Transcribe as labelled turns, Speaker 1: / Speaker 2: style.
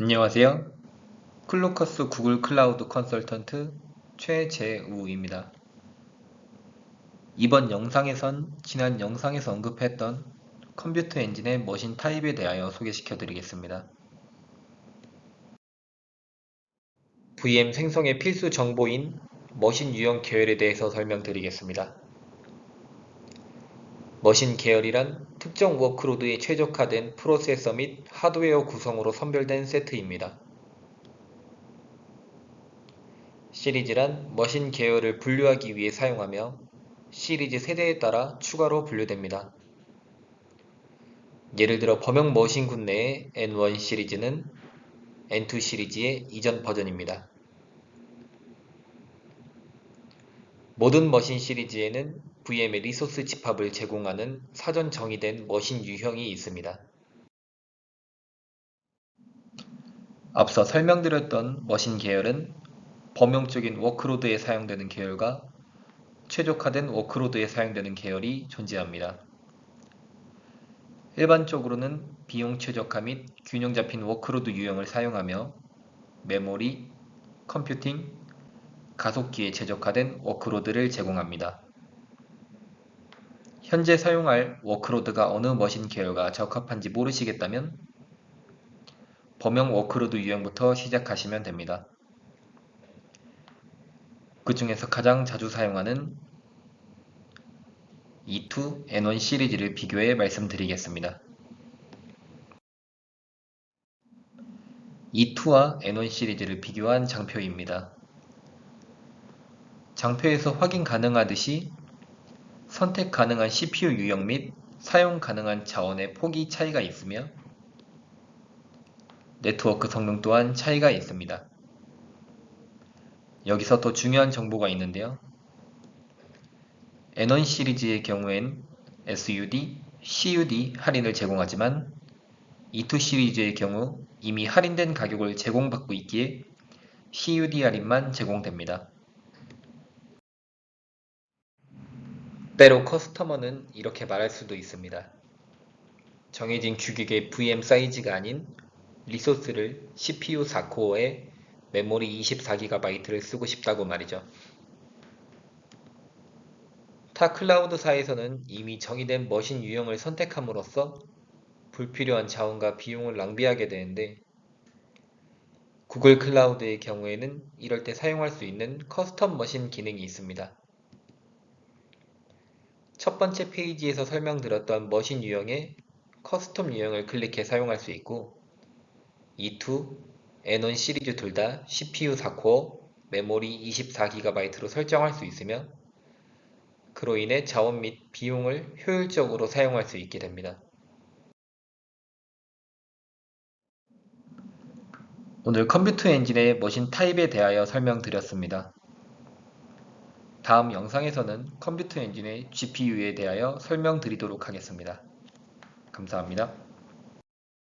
Speaker 1: 안녕하세요. 클로커스 구글 클라우드 컨설턴트 최재우입니다. 이번 영상에선 지난 영상에서 언급했던 컴퓨터 엔진의 머신 타입에 대하여 소개시켜 드리겠습니다. VM 생성의 필수 정보인 머신 유형 계열에 대해서 설명드리겠습니다. 머신 계열이란 특정 워크로드에 최적화된 프로세서 및 하드웨어 구성으로 선별된 세트입니다. 시리즈란 머신 계열을 분류하기 위해 사용하며 시리즈 세대에 따라 추가로 분류됩니다. 예를 들어 범용 머신군 내의 N1 시리즈는 N2 시리즈의 이전 버전입니다. 모든 머신 시리즈에는 VM의 리소스 집합을 제공하는 사전 정의된 머신 유형이 있습니다. 앞서 설명드렸던 머신 계열은 범용적인 워크로드에 사용되는 계열과 최적화된 워크로드에 사용되는 계열이 존재합니다. 일반적으로는 비용 최적화 및 균형 잡힌 워크로드 유형을 사용하며 메모리, 컴퓨팅, 가속기에 최적화된 워크로드를 제공합니다. 현재 사용할 워크로드가 어느 머신 계열과 적합한지 모르시겠다면 범용 워크로드 유형부터 시작하시면 됩니다. 그 중에서 가장 자주 사용하는 E2, N1 시리즈를 비교해 말씀드리겠습니다. E2와 N1 시리즈를 비교한 장표입니다. 장표에서 확인 가능하듯이 선택 가능한 CPU 유형 및 사용 가능한 자원의 폭이 차이가 있으며 네트워크 성능 또한 차이가 있습니다. 여기서 더 중요한 정보가 있는데요. N1 시리즈의 경우엔 SUD, CUD 할인을 제공하지만 E2 시리즈의 경우 이미 할인된 가격을 제공받고 있기에 CUD 할인만 제공됩니다. 때로 커스터머는 이렇게 말할 수도 있습니다. 정해진 규격의 VM 사이즈가 아닌 리소스를 CPU 4코어에 메모리 24GB를 쓰고 싶다고 말이죠. 타 클라우드사에서는 이미 정의된 머신 유형을 선택함으로써 불필요한 자원과 비용을 낭비하게 되는데 구글 클라우드의 경우에는 이럴 때 사용할 수 있는 커스텀 머신 기능이 있습니다. 첫 번째 페이지에서 설명드렸던 머신 유형의 커스텀 유형을 클릭해 사용할 수 있고 E2, N1 시리즈 둘 다 CPU 4코어, 메모리 24GB로 설정할 수 있으며 그로 인해 자원 및 비용을 효율적으로 사용할 수 있게 됩니다. 오늘 컴퓨터 엔진의 머신 타입에 대하여 설명드렸습니다. 다음 영상에서는 컴퓨터 엔진의 GPU에 대하여 설명드리도록 하겠습니다. 감사합니다.